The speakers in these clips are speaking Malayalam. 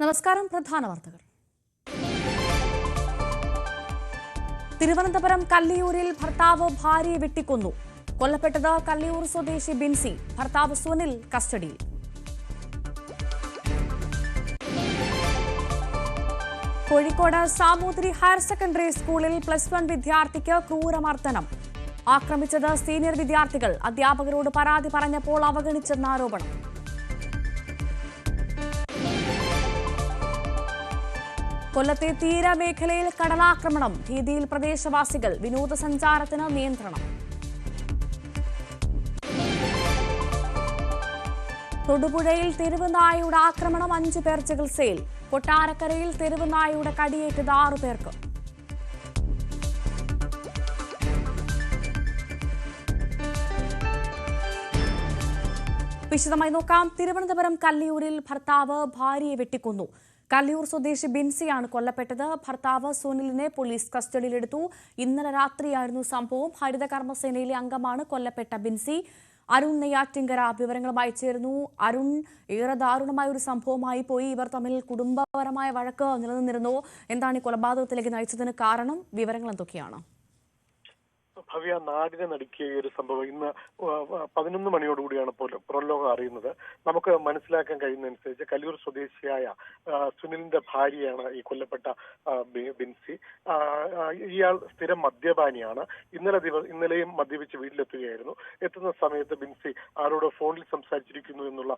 നമസ്കാരം പ്രധാന വാർത്തകൾ. തിരുവനന്തപുരം കല്ലിയൂരിൽ ഭർത്താവ് ഭാര്യയെ വെട്ടിക്കൊന്നു. കൊല്ലപ്പെട്ടത് കല്ലിയൂർ സ്വദേശി ബിൻസി. ഭർത്താവ് സുനിൽ കസ്റ്റഡിയിൽ. കോഴിക്കോട് സാമൂതിരി ഹയർ സെക്കൻഡറി സ്കൂളിൽ പ്ലസ് വൺ വിദ്യാർത്ഥിക്ക് ക്രൂരമർദ്ദനം. ആക്രമിച്ചത് സീനിയർ വിദ്യാർത്ഥികൾ. അധ്യാപകരോട് പരാതി പറഞ്ഞപ്പോൾ അവഗണിച്ചെന്ന ആരോപണം കൊല്ലത്തെ തീരമേഖലയിൽ കടലാക്രമണം. ഭീതിയിൽ പ്രദേശവാസികൾ വിനോദസഞ്ചാരത്തിന് നിയന്ത്രണം. തൊടുപുഴയിൽ തെരുവുനായയുടെ ആക്രമണം അഞ്ചു പേർ ചികിത്സയിൽ. കൊട്ടാരക്കരയിൽ തെരുവുനായയുടെ കടിയേറ്റത് ആറു പേർക്ക്. വിശദമായി നോക്കാം. തിരുവനന്തപുരം കല്ലിയൂരിൽ ഭർത്താവ് ഭാര്യയെ വെട്ടിക്കൊന്നു. കല്ലിയൂർ സ്വദേശി ബിൻസിയാണ് കൊല്ലപ്പെട്ടത്. ഭർത്താവ് സുനിലിനെ പോലീസ് കസ്റ്റഡിയിലെടുത്തു. ഇന്നലെ രാത്രിയായിരുന്നു സംഭവം. ഹരിതകർമ്മസേനയിലെ അംഗമാണ് കൊല്ലപ്പെട്ട ബിൻസി. അരുൺ നെയ്യാറ്റിങ്കര വിവരങ്ങളുമായി ചേർന്നു അരുൺ ഏറെ ദാരുണമായ ഒരു സംഭവമായി പോയി. ഇവർ തമ്മിൽ കുടുംബപരമായ വഴക്ക് നിലനിന്നിരുന്നു. എന്താണ് ഈ കൊലപാതകത്തിലേക്ക് നയിച്ചതിന് കാരണം? വിവരങ്ങൾ എന്തൊക്കെയാണ്? ഭവ്യ നാടിനെ നടുക്കിയ ഈ ഒരു സംഭവം ഇന്ന് പതിനൊന്ന് മണിയോടുകൂടിയാണ് പോലും പുറംലോകം അറിയുന്നത്. നമുക്ക് മനസ്സിലാക്കാൻ കഴിയുന്നതനുസരിച്ച് കല്ലൂർ സ്വദേശിയായ സുനിലിന്റെ ഭാര്യയാണ് ഈ കൊല്ലപ്പെട്ട ബിൻസി. ഇയാൾ സ്ഥിരം മദ്യപാനിയാണ്. ഇന്നലെ ദിവസം ഇന്നലെയും മദ്യപിച്ച് വീട്ടിലെത്തുകയായിരുന്നു. എത്തുന്ന സമയത്ത് ബിൻസി ആരോട് ഫോണിൽ സംസാരിച്ചിരിക്കുന്നു എന്നുള്ള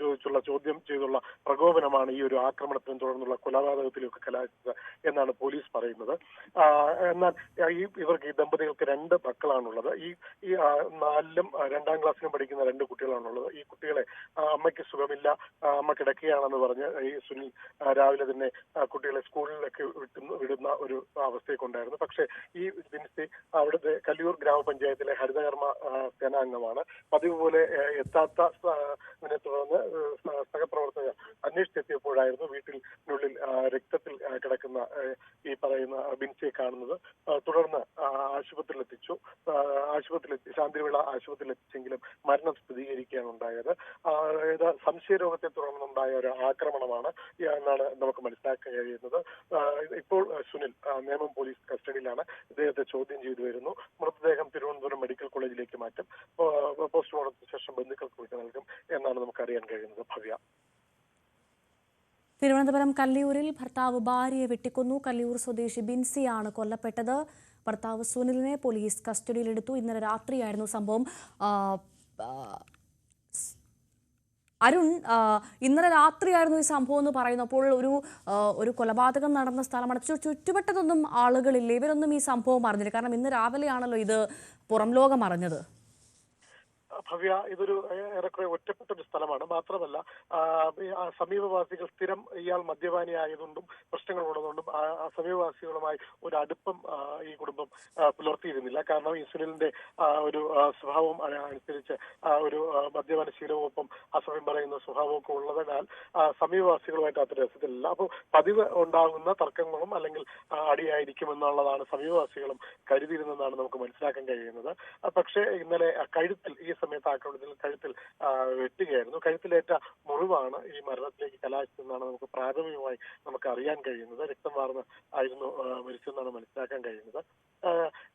ചോദിച്ചുള്ള ചോദ്യം ചെയ്തുള്ള പ്രകോപനമാണ് ഈ ഒരു ആക്രമണത്തിനെ തുടർന്നുള്ള കൊലപാതകത്തിലൊക്കെ കലാശിച്ചത് എന്നാണ് പോലീസ് പറയുന്നത്. എന്നാൽ ഇവർക്ക് ഈ ഈ ദമ്പതികൾക്ക് രണ്ട് മക്കളാണുള്ളത്. ഈ ഈ നാലിലും രണ്ടാം ക്ലാസ്സിലും പഠിക്കുന്ന രണ്ട് കുട്ടികളാണുള്ളത്. ഈ കുട്ടികളെ അമ്മയ്ക്ക് സുഖമില്ല അമ്മ കിടക്കുകയാണെന്ന് പറഞ്ഞ് ഈ സുനിൽ രാവിലെ തന്നെ കുട്ടികളെ സ്കൂളിലേക്ക് വിട്ടുന്ന വിടുന്ന ഒരു അവസ്ഥയൊക്കെ ഉണ്ടായിരുന്നു. പക്ഷേ ഈ ബിൻസി അവിടുത്തെ കല്ലിയൂർ ഗ്രാമപഞ്ചായത്തിലെ ഹരിതകർമ്മ സേനാംഗമാണ്. പതിവ് പോലെ എത്താത്ത തുടർന്ന് സഹപ്രവർത്തകർ അന്വേഷിച്ചെത്തിയപ്പോഴായിരുന്നു വീട്ടിനുള്ളിൽ രക്തത്തിൽ കിടക്കുന്ന ഈ പറയുന്ന ബിൻസിയെ കാണുന്നത്. തുടർന്ന് ആശുപത്രിയിൽ എത്തിച്ചു. ആശുപത്രിയിൽ ശാന്തിവിള ആശുപത്രിയിൽ എത്തിച്ചെങ്കിലും മരണം സ്ഥിരീകരിക്കുകയാണ് ഉണ്ടായത്. അതായത് സംശയരോഗത്തെ തുടർന്നുണ്ടായ ഒരു ആക്രമണമാണ് എന്നാണ് നമുക്ക് മനസ്സിലാക്കാൻ കഴിയുന്നത്. ഇപ്പോൾ സുനിൽ നേമം പോലീസ് കസ്റ്റഡിയിലാണ്. ഇദ്ദേഹത്തെ ചോദ്യം ചെയ്തു വരുന്നു. മൃതദേഹം തിരുവനന്തപുരം മെഡിക്കൽ കോളേജിലേക്ക് മാറ്റും. പോസ്റ്റ്മോർട്ടത്തിന് ശേഷം ബന്ധുക്കൾക്ക് വിട്ടു നൽകും എന്നാണ് നമുക്ക് അറിയാൻ കഴിയുന്നത്. ഭവ്യ. തിരുവനന്തപുരം കല്ലിയൂരിൽ ഭർത്താവ് ഭാര്യയെ വെട്ടിക്കൊന്നു. കല്ലിയൂർ സ്വദേശി ബിൻസിയാണ് കൊല്ലപ്പെട്ടത്. ഭർത്താവ് സുനിലിനെ പോലീസ് കസ്റ്റഡിയിലെടുത്തു. ഇന്നലെ രാത്രിയായിരുന്നു സംഭവം. അരുൺ ഇന്നലെ രാത്രിയായിരുന്നു ഈ സംഭവം എന്ന് പറയുന്നപ്പോൾ ഒരു ഒരു കൊലപാതകം നടന്ന സ്ഥലമാണ്. ചുറ്റുവട്ടത്തൊന്നും ആളുകളില്ല. ഇവരൊന്നും ഈ സംഭവം അറിഞ്ഞില്ല. കാരണം ഇന്ന് രാവിലെയാണല്ലോ ഇത് പുറം ലോകം അറിഞ്ഞത്. ഭവ്യ ഇതൊരു ഏറെക്കുറെ ഒറ്റപ്പെട്ട ഒരു സ്ഥലമാണ്. മാത്രമല്ല സമീപവാസികൾ സ്ഥിരം ഇയാൾ മദ്യപാനി ആയതുകൊണ്ടും പ്രശ്നങ്ങൾ ഉള്ളതുകൊണ്ടും സമീപവാസികളുമായി ഒരു അടുപ്പം ഈ കുടുംബം പുലർത്തിയിരുന്നില്ല. കാരണം ഈ സുനിലിന്റെ ഒരു സ്വഭാവം അനുസരിച്ച് ഒരു മദ്യപാന ശീലവും അസഭ്യം പറയുന്ന സ്വഭാവവും ഒക്കെ ഉള്ളതിനാൽ സമീപവാസികളുമായിട്ട് അത്ര രസത്തിലില്ല. അപ്പോൾ പതിവ് ഉണ്ടാകുന്ന തർക്കങ്ങളും അല്ലെങ്കിൽ അടിയായിരിക്കും എന്നുള്ളതാണ് സമീപവാസികളും കരുതിയിരുന്നതാണ് നമുക്ക് മനസ്സിലാക്കാൻ കഴിയുന്നത്. പക്ഷേ ഇന്നലെ കഴുത്തിൽ ഈ സമയത്ത് ആക്രമണത്തിൽ കഴുത്തിൽ വെട്ടുകയായിരുന്നു. കഴുത്തിലേറ്റ മുറിവാണ് ഈ മരണത്തിലേക്ക് കലാശിച്ചതെന്നാണ് നമുക്ക് പ്രാഥമികമായി നമുക്ക് അറിയാൻ കഴിയുന്നത്. രക്തം വാർന്ന് ആയിരുന്നു മരിച്ചെന്നാണ് മനസ്സിലാക്കാൻ കഴിയുന്നത്.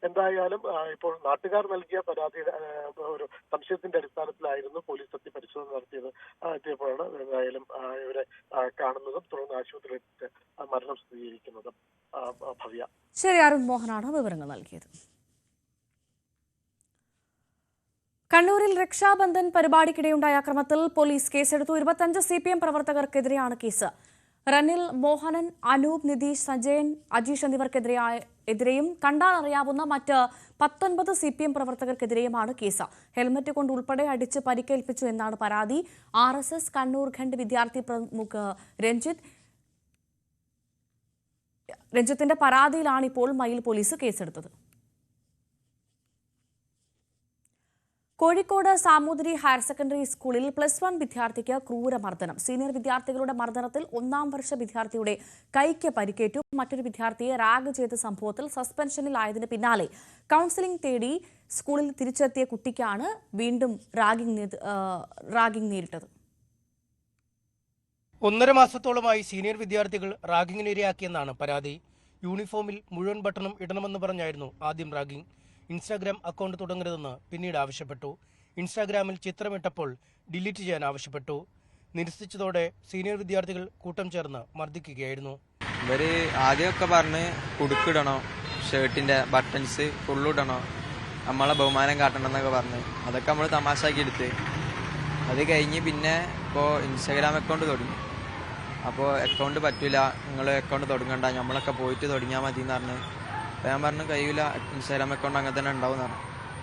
എന്തായാലും ഇപ്പോൾ നാട്ടുകാർ നൽകിയ പരാതിയുടെ ഒരു സംശയത്തിന്റെ അടിസ്ഥാനത്തിലായിരുന്നു പോലീസ് എത്തി പരിശോധന നടത്തിയത്. എത്തിയപ്പോഴാണ് എന്തായാലും ഇവരെ കാണുന്നതും തുടർന്ന് ആശുപത്രിയിൽ മരണം സ്ഥിരീകരിക്കുന്നതും ഭവ്യ. ശരി അരുൺ മോഹനാണ് വിവരങ്ങൾ നൽകിയത്. കണ്ണൂരിൽ രക്ഷാബന്ധൻ പരിപാടിക്കിടെയുണ്ടായ അക്രമത്തിൽ പോലീസ് കേസെടുത്തു. ഇരുപത്തഞ്ച് സി പി എം പ്രവർത്തകർക്കെതിരെയാണ് കേസ്. റനിൽ മോഹനൻ അനൂപ് നിതീഷ് സജയൻ അജീഷ് എന്നിവർക്കെതിരെയും കണ്ടാൽ അറിയാവുന്ന മറ്റ് പത്തൊൻപത് സി പി എം പ്രവർത്തകർക്കെതിരെയുമാണ് കേസ്. ഹെൽമറ്റ് കൊണ്ട് ഉൾപ്പെടെ അടിച്ച് പരിക്കേൽപ്പിച്ചു എന്നാണ് പരാതി. ആർ എസ് എസ് കണ്ണൂർ ഖണ്ഡ് വിദ്യാർത്ഥി പ്രമുഖ് രഞ്ജിത്ത്. രഞ്ജിത്തിന്റെ പരാതിയിലാണ് ഇപ്പോൾ മയിൽ പോലീസ് കേസെടുത്തത്. കോഴിക്കോട് സാമൂതിരി ഹയർ സെക്കൻഡറി സ്കൂളിൽ പ്ലസ് വൺ വിദ്യാർത്ഥിക്ക് ക്രൂരമർദ്ദനം. സീനിയർ വിദ്യാർത്ഥികളുടെ മർദ്ദനത്തിൽ ഒന്നാം വർഷ വിദ്യാർത്ഥിയുടെ കൈക്ക് പരിക്കേറ്റു. മറ്റൊരു വിദ്യാർത്ഥിയെ റാഗ് ചെയ്ത സംഭവത്തിൽ സസ്പെൻഷനിലായതിന് പിന്നാലെ കൗൺസിലിംഗ് തേടി സ്കൂളിൽ തിരിച്ചെത്തിയ കുട്ടിക്കാണ് വീണ്ടും റാഗിംഗ് റാഗിംഗ് നേരിട്ടത്. ഒന്നര മാസത്തോളമായി സീനിയർ വിദ്യാർത്ഥികൾ റാഗിങ്ങിന് ഇരയാക്കിയെന്നാണ് പരാതി. യൂണിഫോമിൽ മുഴുവൻ ബട്ടണും ഇടണമെന്ന് പറഞ്ഞായിരുന്നു ആദ്യം റാഗിംഗ്. ഇൻസ്റ്റാഗ്രാം അക്കൗണ്ട് തുടങ്ങരുതെന്ന് പിന്നീട് ആവശ്യപ്പെട്ടു. ഇൻസ്റ്റാഗ്രാമിൽ ചിത്രമിട്ടപ്പോൾ ഡിലീറ്റ് ചെയ്യാൻ ആവശ്യപ്പെട്ടു. നിരസിച്ചതോടെ സീനിയർ വിദ്യാർത്ഥികൾ കൂട്ടം ചേർന്ന് മർദ്ദിക്കുകയായിരുന്നു. ഇവർ ആദ്യമൊക്കെ പറഞ്ഞ് കുടുക്കിടണോ ഷർട്ടിന്റെ ബട്ടൺസ് ഫുള്ളിടണോ നമ്മളെ ബഹുമാനം കാട്ടണം എന്നൊക്കെ പറഞ്ഞ്. അതൊക്കെ നമ്മൾ തമാശാക്കി എടുത്ത് അത് കഴിഞ്ഞ് പിന്നെ ഇപ്പോൾ ഇൻസ്റ്റാഗ്രാം അക്കൗണ്ട് തുടങ്ങി. അപ്പോൾ അക്കൗണ്ട് പറ്റില്ല നിങ്ങൾ അക്കൗണ്ട് തുടങ്ങണ്ട നമ്മളൊക്കെ പോയിട്ട് തുടങ്ങിയാൽ മതി എന്ന് പറഞ്ഞ് അപ്പോൾ ഞാൻ പറഞ്ഞു കഴിയില്ല ഇൻസ്റ്റാഗ്രാം അക്കൗണ്ട് അങ്ങനെ തന്നെ ഉണ്ടാവും എന്ന് പറഞ്ഞു.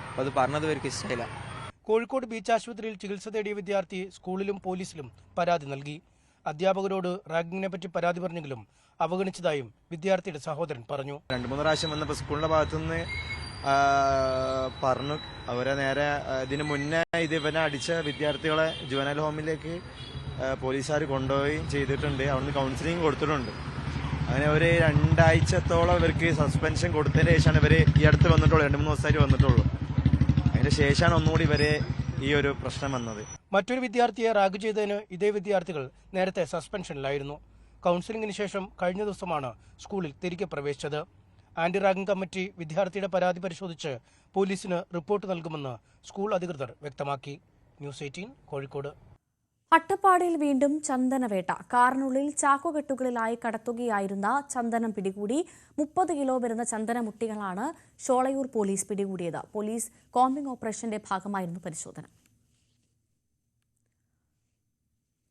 അപ്പോൾ അത് പറഞ്ഞത് ഇവർക്ക് ഇഷ്ടമായില്ല കോഴിക്കോട് ബീച്ച് ആശുപത്രിയിൽ ചികിത്സ തേടിയ വിദ്യാർത്ഥി സ്കൂളിലും പോലീസിലും പരാതി നൽകി. അധ്യാപകരോട് റാഗിങ്ങിനെ പറ്റി പരാതി പറഞ്ഞെങ്കിലും അവഗണിച്ചതായും വിദ്യാർത്ഥിയുടെ സഹോദരൻ പറഞ്ഞു. രണ്ട് മൂന്ന് പ്രാവശ്യം വന്നപ്പോൾ സ്കൂളിന്റെ ഭാഗത്തുനിന്ന് പറഞ്ഞു. അവരെ നേരെ ഇതിനു ഇതിന് മുന്നേ ഇത് ഇവനെ അടിച്ച വിദ്യാർത്ഥികളെ ജുവനൽ ഹോമിലേക്ക് പോലീസുകാർ കൊണ്ടുപോയി ചെയ്തിട്ടുണ്ട്. അവിടുന്ന് കൗൺസിലിംഗ് കൊടുത്തിട്ടുണ്ട്. അങ്ങനെ ഒരു രണ്ടാഴ്ചത്തോളം ഇവർക്ക് സസ്പെൻഷൻ കൊടുത്തതിന് ശേഷമാണ് ഇവർ ഈ അടുത്ത് വന്നിട്ടുള്ളൂ. രണ്ട് മൂന്ന് ദിവസമായിട്ട് വന്നിട്ടുള്ളൂ. അതിന് ശേഷമാണ് ഒന്നുകൂടി ഇവരെ ഈ ഒരു പ്രശ്നം വന്നത്. മറ്റൊരു വിദ്യാർത്ഥിയെ റാഗ് ചെയ്തതിന് ഇതേ വിദ്യാർത്ഥികൾ നേരത്തെ സസ്പെൻഷനിലായിരുന്നു കൗൺസിലിംഗിന് ശേഷം കഴിഞ്ഞ ദിവസമാണ് സ്കൂളിൽ തിരികെ പ്രവേശിച്ചത്. ആന്റി റാഗിംഗ് കമ്മിറ്റി വിദ്യാർത്ഥിയുടെ പരാതി പരിശോധിച്ച് പോലീസിന് റിപ്പോർട്ട് നൽകുമെന്ന് സ്കൂൾ അധികൃതർ വ്യക്തമാക്കി. News eighteen Kozhikode. അട്ടപ്പാടിയിൽ വീണ്ടും ചന്ദനവേട്ട. കാറിനുള്ളിൽ ചാക്കുകെട്ടുകളിലായി കടത്തുകയായിരുന്ന ചന്ദനം പിടികൂടി. മുപ്പത് കിലോ വരുന്ന ചന്ദനമുട്ടികളാണ് ഷോളയൂർ പോലീസ് പിടികൂടിയത്. പോലീസ് കോമ്പിംഗ് ഓപ്പറേഷന്റെ ഭാഗമായിരുന്നു പരിശോധന.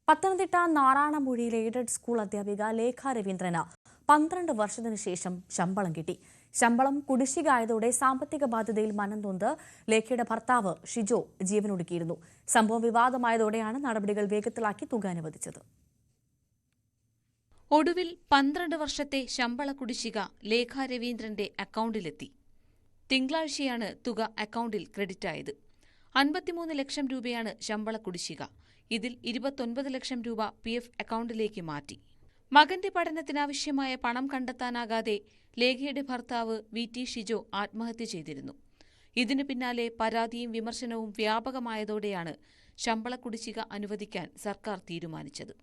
പത്തനംതിട്ട നാറാണമൂഴിയിലെ എയ്ഡഡ് സ്കൂൾ അധ്യാപിക ലേഖ രവീന്ദ്രന് പന്ത്രണ്ട് വർഷത്തിനു ശേഷം ശമ്പളം കിട്ടി. ശമ്പളം കുടിശ്ശികയായതോടെ സാമ്പത്തിക ബാധ്യതയിൽ മനം നൊന്ത് ലേഖയുടെ ഭർത്താവ് ഷിജോ ജീവനൊടുക്കിയിരുന്നു. സംഭവം വിവാദമായതോടെയാണ് നടപടികൾ വേഗത്തിലാക്കി തുക അനുവദിച്ചത്. ഒടുവിൽ പന്ത്രണ്ട് വർഷത്തെ ശമ്പള കുടിശ്ശിക ലേഖ രവീന്ദ്രന്റെ അക്കൗണ്ടിലെത്തി. തിങ്കളാഴ്ചയാണ് തുക അക്കൗണ്ടിൽ ക്രെഡിറ്റായത്. അൻപത്തിമൂന്ന് ലക്ഷം രൂപയാണ് ശമ്പള കുടിശ്ശിക. ഇതിൽ ഇരുപത്തൊൻപത് ലക്ഷം രൂപ പി എഫ് അക്കൗണ്ടിലേക്ക് മാറ്റി. മകന്റെ പഠനത്തിനാവശ്യമായ പണം കണ്ടെത്താനാകാതെ ലേഖയുടെ ഭർത്താവ് വി ടി ഷിജോ ആത്മഹത്യ ചെയ്തിരുന്നു. ഇതിനു പിന്നാലെ പരാതിയും വിമർശനവും വ്യാപകമായതോടെയാണ് ശമ്പള കുടിശ്ശിക അനുവദിക്കാൻ സർക്കാർ തീരുമാനിച്ചത്.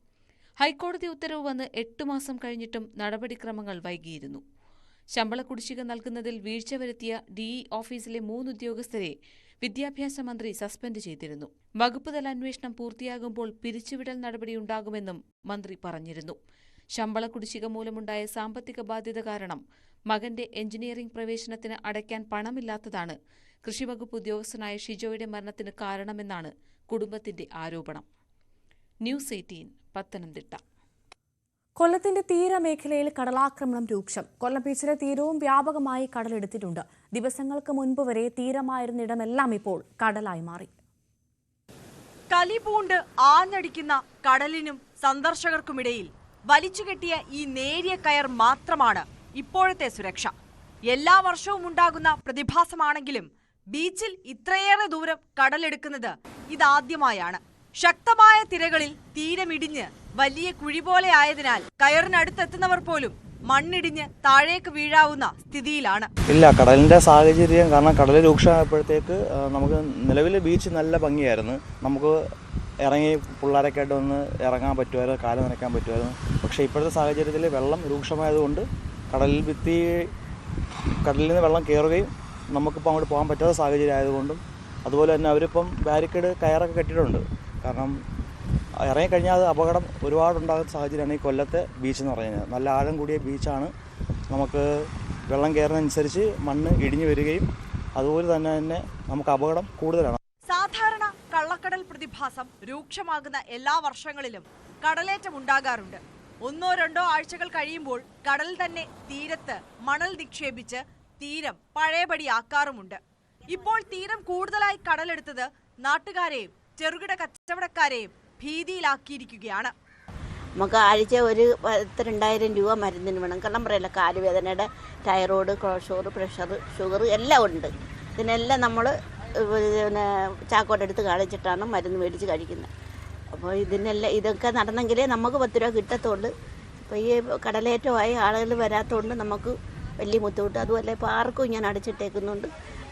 ഹൈക്കോടതി ഉത്തരവ് വന്ന് എട്ട് മാസം കഴിഞ്ഞിട്ടും നടപടിക്രമങ്ങൾ വൈകിയിരുന്നു. ശമ്പള കുടിശ്ശിക നൽകുന്നതിൽ വീഴ്ച വരുത്തിയ ഡിഇ ഓഫീസിലെ മൂന്ന് ഉദ്യോഗസ്ഥരെ വിദ്യാഭ്യാസ മന്ത്രി സസ്പെൻഡ് ചെയ്തിരുന്നു. വകുപ്പുതല അന്വേഷണം പൂർത്തിയാകുമ്പോൾ പിരിച്ചുവിടൽ നടപടിയുണ്ടാകുമെന്നും മന്ത്രി പറഞ്ഞിരുന്നു. ശമ്പള കുടിശ്ശിക മൂലമുണ്ടായ സാമ്പത്തിക ബാധ്യത കാരണം മകന്റെ എഞ്ചിനീയറിംഗ് പ്രവേശനത്തിന് അടയ്ക്കാൻ പണമില്ലാത്തതാണ്. കൃഷിവകുപ്പ് ഉദ്യോഗസ്ഥനായ ഷിജോയുടെ മരണത്തിന് കാരണമെന്നാണ് കുടുംബത്തിന്റെ ആരോപണം. News eighteen Pathanamthitta. കൊല്ലത്തിന്റെ തീരമേഖലയിൽ കടലാക്രമണം രൂക്ഷം. കൊല്ലം ബീച്ചിലെ തീരവും വ്യാപകമായി കടലെടുത്തിട്ടുണ്ട്. ദിവസങ്ങൾക്ക് മുൻപ് വരെ തീരമായിരുന്നിടമെല്ലാം ഇപ്പോൾ കടലായി മാറി. കലിപൂണ്ട് ആഞ്ഞടിക്കുന്ന കടലിനും സന്ദർശകർക്കുമിടയിൽ വലിച്ചുകെട്ടിയ ഈ നേരിയ കയർ മാത്രമാണ് ഇപ്പോഴത്തെ സുരക്ഷ. എല്ലാ വർഷവും ഉണ്ടാകുന്ന പ്രതിഭാസമാണെങ്കിലും ബീച്ചിൽ ഇത്രയേറെ ദൂരം കടലെടുക്കുന്നത് ഇതാദ്യമായാണ്. ശക്തമായ തിരകളിൽ തീരമിടിഞ്ഞ് വലിയ കുഴി പോലെ ആയതിനാൽ കയറിനടുത്തെത്തുന്നവർ പോലും മണ്ണിടിഞ്ഞ് താഴേക്ക് വീഴാവുന്ന സ്ഥിതിയിലാണ്. ഇല്ല കടലിന്റെ സാഹചര്യം കാരണം കടൽ രൂക്ഷമായപ്പോഴത്തേക്ക് നമുക്ക് നിലവിലെ ബീച്ച് നല്ല ഭംഗിയായിരുന്നു. നമുക്ക് ഇറങ്ങി പിള്ളേരൊക്കെ ആയിട്ട് ഒന്ന് ഇറങ്ങാൻ പറ്റുമായിരുന്നു കാൽ നനയ്ക്കാൻ പറ്റുമായിരുന്നു. പക്ഷേ ഇപ്പോഴത്തെ സാഹചര്യത്തിൽ വെള്ളം രൂക്ഷമായതുകൊണ്ട് കടലിൽ ഭിത്തി കടലിൽ നിന്ന് വെള്ളം കയറുകയും നമുക്കിപ്പോൾ അങ്ങോട്ട് പോകാൻ പറ്റാത്ത സാഹചര്യം ആയതുകൊണ്ടും അതുപോലെ തന്നെ അവരിപ്പം ബാരിക്കേഡ് കയറൊക്കെ കെട്ടിയിട്ടുണ്ട്. കാരണം ഇറങ്ങിക്കഴിഞ്ഞാൽ അത് അപകടം ഒരുപാടുണ്ടാകുന്ന സാഹചര്യമാണ് ഈ കൊല്ലത്തെ ബീച്ച് എന്ന് പറയുന്നത്. നല്ല ആഴം കൂടിയ ബീച്ചാണ് നമുക്ക് വെള്ളം കയറുന്നതനുസരിച്ച് മണ്ണ് ഇടിഞ്ഞു വരികയും അതുപോലെ തന്നെ തന്നെ നമുക്ക് അപകടം കൂടുതലാണ്. സാധാരണ കള്ളക്കടൽ പ്രതിഭാസം രൂക്ഷമാകുന്ന എല്ലാ വർഷങ്ങളിലും കടലേറ്റം ഉണ്ടാകാറുണ്ട്. ഒന്നോ രണ്ടോ ആഴ്ചകൾ കഴിയുമ്പോൾ കടൽ തന്നെ തീരത്ത് മണൽ നിക്ഷേപിച്ച് തീരം പഴയപടിയാക്കാറുമുണ്ട്. ഇപ്പോൾ തീരം കൂടുതലായി കടലെടുത്തത് നാട്ടുകാരെയും ചെറുകിട കച്ചവടക്കാരെയും ഭീതിയിലാക്കിയിരിക്കുകയാണ്. നമുക്ക് ആഴ്ച ഒരു പത്ത് രണ്ടായിരം രൂപ മരുന്നിന് വേണം. കാരണം പറയല്ല കാലുവേദനയുടെ തൈറോയ്ഡ് കൊളസ്ട്രോൾ പ്രഷർ ഷുഗർ എല്ലാം ഉണ്ട് ഇതിനെല്ലാം നമ്മൾ പിന്നെ ചാക്കോട്ടെടുത്ത് കാണിച്ചിട്ടാണ് മരുന്ന് മേടിച്ച് കഴിക്കുന്നത്. അപ്പോൾ ഇതിനെല്ലാം ഇതൊക്കെ നടന്നെങ്കിലേ നമുക്ക് പത്ത് രൂപ കിട്ടത്തുള്ളൂ. അപ്പോൾ ഈ കടലേറ്റമായി ആളുകൾ വരാത്തതുകൊണ്ട് നമുക്ക് വലിയ ബുദ്ധിമുട്ട്. അതുപോലെ ഇപ്പോൾ ആർക്കും ഞാൻ അടച്ചിട്ടേക്കുന്നുണ്ട്.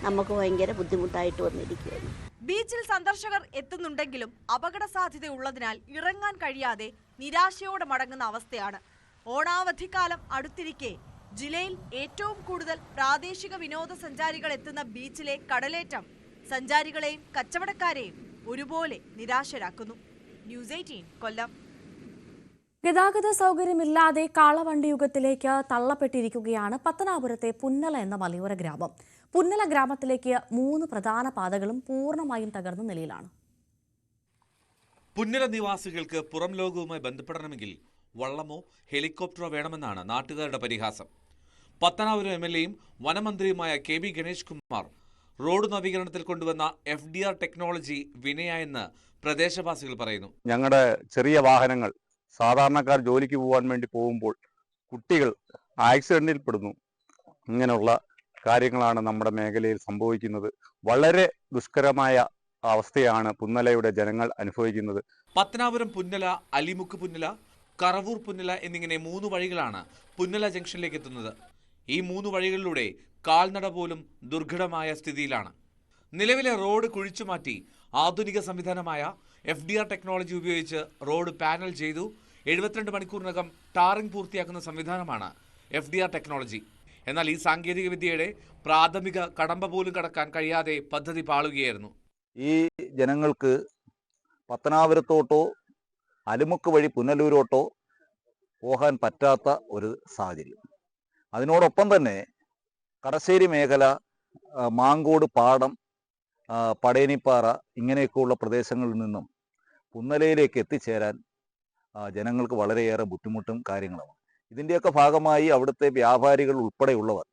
നമുക്ക് ഭയങ്കര ബുദ്ധിമുട്ടായിട്ട് വന്നിരിക്കുകയാണ്. ബീച്ചിൽ സന്ദർശകർ എത്തുന്നുണ്ടെങ്കിലും അപകട സാധ്യത ഉള്ളതിനാൽ ഇറങ്ങാൻ കഴിയാതെ നിരാശയോടെ മടങ്ങുന്ന അവസ്ഥയാണ്. ഓണാവധിക്കാലം അടുത്തിരിക്കെ ജില്ലയിൽ ഏറ്റവും കൂടുതൽ പ്രാദേശിക വിനോദസഞ്ചാരികൾ എത്തുന്ന ബീച്ചിലെ കടലേറ്റം. സഞ്ചാരികളെയും കച്ചവടക്കാരെയും ഒരുപോലെ നിരാശരാക്കുന്നു. ന്യൂസ് എയ്റ്റീൻ കൊല്ലം. ഗതാഗത സൗകര്യമില്ലാതെ കാളവണ്ടി യുഗത്തിലേക്ക് തള്ളപ്പെട്ടിരിക്കുകയാണ് പത്തനാപുരത്തെ പുന്നല എന്ന മലയോര ഗ്രാമം. പുന്നല ഗ്രാമത്തിലേക്ക് മൂന്ന് പ്രധാന പാതകളും പൂർണമായും തകർന്ന നിലയിലാണ്. പുന്നല നിവാസികൾക്ക് പുറം ലോകവുമായി ബന്ധപ്പെടണമെങ്കിൽ വള്ളമോ ഹെലികോപ്റ്ററോ വേണമെന്നാണ് നാട്ടുകാരുടെ പരിഹാസം. പത്തനാപുരം എം എൽ എയും വനമന്ത്രിയുമായ K V Ganesh Kumar road നവീകരണത്തിൽ കൊണ്ടുവന്ന എഫ് ഡി ആർ ടെക്നോളജി വിനയായെന്ന് പ്രദേശവാസികൾ പറയുന്നു. ഞങ്ങളുടെ ചെറിയ വാഹനങ്ങൾ സാധാരണക്കാർ ജോലിക്ക് പോകാൻ വേണ്ടി പോകുമ്പോൾ കുട്ടികൾ ആക്സിഡന്റിൽ പെടുന്നു. ഇങ്ങനെയുള്ള കാര്യങ്ങളാണ് നമ്മുടെ മേഖലയിൽ സംഭവിക്കുന്നത്. വളരെ ദുഷ്കരമായ അവസ്ഥയാണ് പുന്നലയുടെ ജനങ്ങൾ അനുഭവിക്കുന്നത്. പത്തനാപുരം പുന്നല അലിമുക്ക് പുന്നല കറവൂർ പുന്നല എന്നിങ്ങനെ മൂന്ന് വഴികളാണ് പുന്നല ജംഗ്ഷനിലേക്ക് എത്തുന്നത്. ഈ മൂന്ന് വഴികളിലൂടെ കാൽനട പോലും ദുർഘടമായ സ്ഥിതിയിലാണ്. നിലവിലെ റോഡ് കുഴിച്ചുമാറ്റി ആധുനിക സംവിധാനമായ എഫ് ഡി ആർ ടെക്നോളജി ഉപയോഗിച്ച് റോഡ് പാനൽ ചെയ്തു എഴുപത്തിരണ്ട് മണിക്കൂറിനകം ടാറിംഗ് പൂർത്തിയാക്കുന്ന സംവിധാനമാണ് എഫ് ഡി ആർ ടെക്നോളജി. എന്നാൽ ഈ സാങ്കേതിക വിദ്യയുടെ പ്രാഥമിക കടമ്പ പോലും കടക്കാൻ കഴിയാതെ പദ്ധതി പാളുകയായിരുന്നു. ഈ ജനങ്ങൾക്ക് പത്തനാപുരത്തോട്ടോ അലുമുക്ക് വഴി പുനലൂരോട്ടോ പോകാൻ പറ്റാത്ത ഒരു സാഹചര്യം. അതിനോടൊപ്പം തന്നെ കടശ്ശേരി മേഖല മാങ്കോട് പാടം പടയനിപ്പാറ ഇങ്ങനെയൊക്കെയുള്ള പ്രദേശങ്ങളിൽ നിന്നും പുന്നലയിലേക്ക് എത്തിച്ചേരാൻ ജനങ്ങൾക്ക് വളരെയേറെ ബുദ്ധിമുട്ടും കാര്യങ്ങളുമാണ്. ഇതിന്റെയൊക്കെ ഭാഗമായി അവിടുത്തെ വ്യാപാരികൾ ഉൾപ്പെടെയുള്ളവർ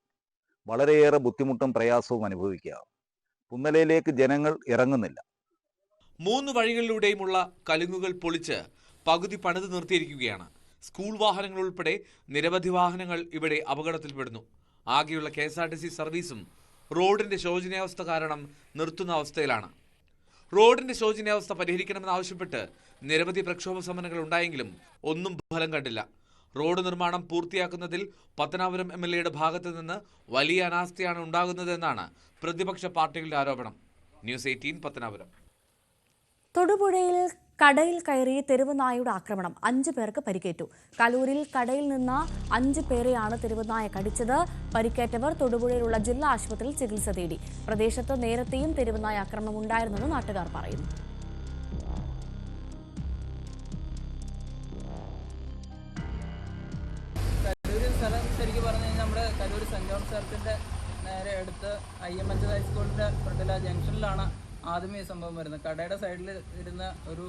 വളരെയേറെ ബുദ്ധിമുട്ടും പ്രയാസവും അനുഭവിക്കുകയാണ്. പുന്നലയിലേക്ക് ജനങ്ങൾ ഇറങ്ങുന്നില്ല. മൂന്ന് വഴികളിലൂടെയുമുള്ള കലുങ്ങുകൾ പൊളിച്ച് പകുതി പണിത് നിർത്തിയിരിക്കുകയാണ്. സ്കൂൾ വാഹനങ്ങൾ ഉൾപ്പെടെ നിരവധി വാഹനങ്ങൾ ഇവിടെ അപകടത്തിൽപ്പെടുന്നു. ആകെയുള്ള K S R T C സർവീസും റോഡിന്റെ ശോചനീയാവസ്ഥ കാരണം നിർത്തുന്ന അവസ്ഥയിലാണ്. റോഡിന്റെ ശോചനീയാവസ്ഥ പരിഹരിക്കണമെന്നാവശ്യപ്പെട്ട് നിരവധി പ്രക്ഷോഭ സമരങ്ങൾ ഉണ്ടായെങ്കിലും ഒന്നും ഫലം കണ്ടില്ല. റോഡ് നിർമ്മാണം പൂർത്തിയാക്കുന്നതിൽ പത്തനാപുരം എം എൽ എയുടെ ഭാഗത്ത് നിന്ന് വലിയ അനാസ്ഥയാണ് ഉണ്ടാകുന്നതെന്നാണ് പ്രതിപക്ഷ പാർട്ടികളുടെ ആരോപണം. News eighteen Pathanapuram. തൊടുപുഴയിൽ കടയിൽ കയറി തെരുവുനായയുടെ ആക്രമണം. അഞ്ച് പേർക്ക് പരിക്കേറ്റു. കലൂരിൽ കടയിൽ നിന്ന് അഞ്ച് പേരെയാണ് തെരുവുനായ കടിച്ചത്. പരിക്കേറ്റവർ തൊടുപുഴയിലുള്ള ജില്ലാ ആശുപത്രിയിൽ ചികിത്സ തേടി. പ്രദേശത്ത് നേരത്തെയും തെരുവുനായ ആക്രമണം ഉണ്ടായിരുന്നെന്ന് നാട്ടുകാർ പറയുന്നു. ഈ സംഭവം വരുന്നത്. കടയുടെ സൈഡിൽ ഇരുന്ന ഒരു